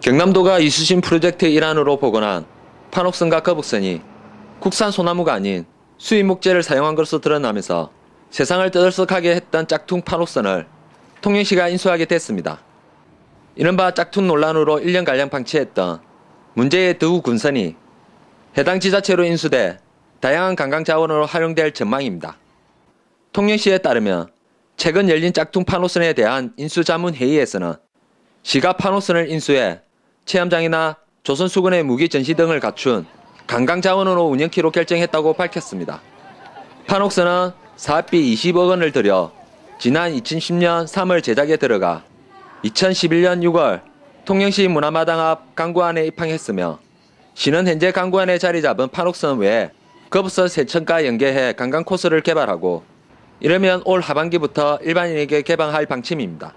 경남도가 이수신 프로젝트의 일환으로 복원한 판옥선과 거북선이 국산 소나무가 아닌 수입 목재를 사용한 것으로 드러나면서 세상을 떠들썩하게 했던 짝퉁 판옥선을 통영시가 인수하게 됐습니다. 이른바 짝퉁 논란으로 1년가량 방치했던 문제의 드우 군선이 해당 지자체로 인수돼 다양한 관광 자원으로 활용될 전망입니다. 통영시에 따르면 최근 열린 짝퉁 판호선에 대한 인수자문 회의에서는 시가 판호선을 인수해 체험장이나 조선수군의 무기 전시 등을 갖춘 관광 자원으로 운영키로 결정했다고 밝혔습니다. 판옥선은 사업비 20억 원을 들여 지난 2010년 3월 제작에 들어가 2011년 6월 통영시 문화마당 앞 강구안에 입항했으며 시는 현재 강구안에 자리 잡은 판옥선 외에 거부선 세천과 연계해 관광 코스를 개발하고 이러면 올 하반기부터 일반인에게 개방할 방침입니다.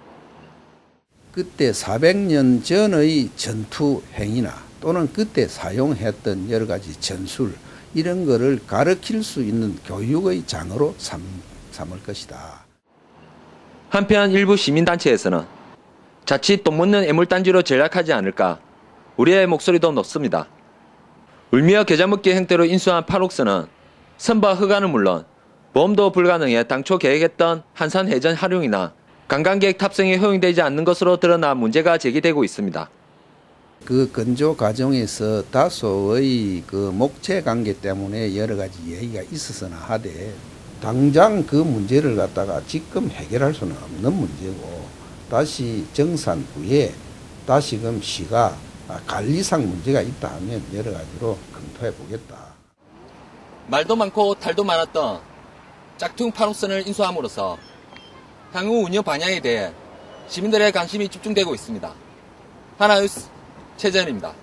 그때 400년 전의 전투 행위나 또는 그때 사용했던 여러 가지 전술 이런 거를 가르칠 수 있는 교육의 장으로 삼, 삼을 것이다. 한편 일부 시민단체에서는 자칫 돈 묻는 애물단지로 전락하지 않을까 우리의 목소리도 높습니다. 울미어 계좌먹기 행태로 인수한 8옥선은 선박 허가는 물론 보험도 불가능해 당초 계획했던 한산 해전 활용이나 관광객 탑승이 허용되지 않는 것으로 드러나 문제가 제기되고 있습니다. 그 건조 과정에서 다소의 그 목체 관계 때문에 여러 가지 얘기가 있었으나 하되 당장 그 문제를 갖다가 지금 해결할 수는 없는 문제고 다시 정산 후에 다시금 시가 관리상 문제가 있다 하면 여러 가지로 검토해 보겠다. 말도 많고 탈도 많았던 짝퉁 판옥선을 인수함으로써 향후 운영 방향에 대해 시민들의 관심이 집중되고 있습니다. 하나뉴스 최재현입니다.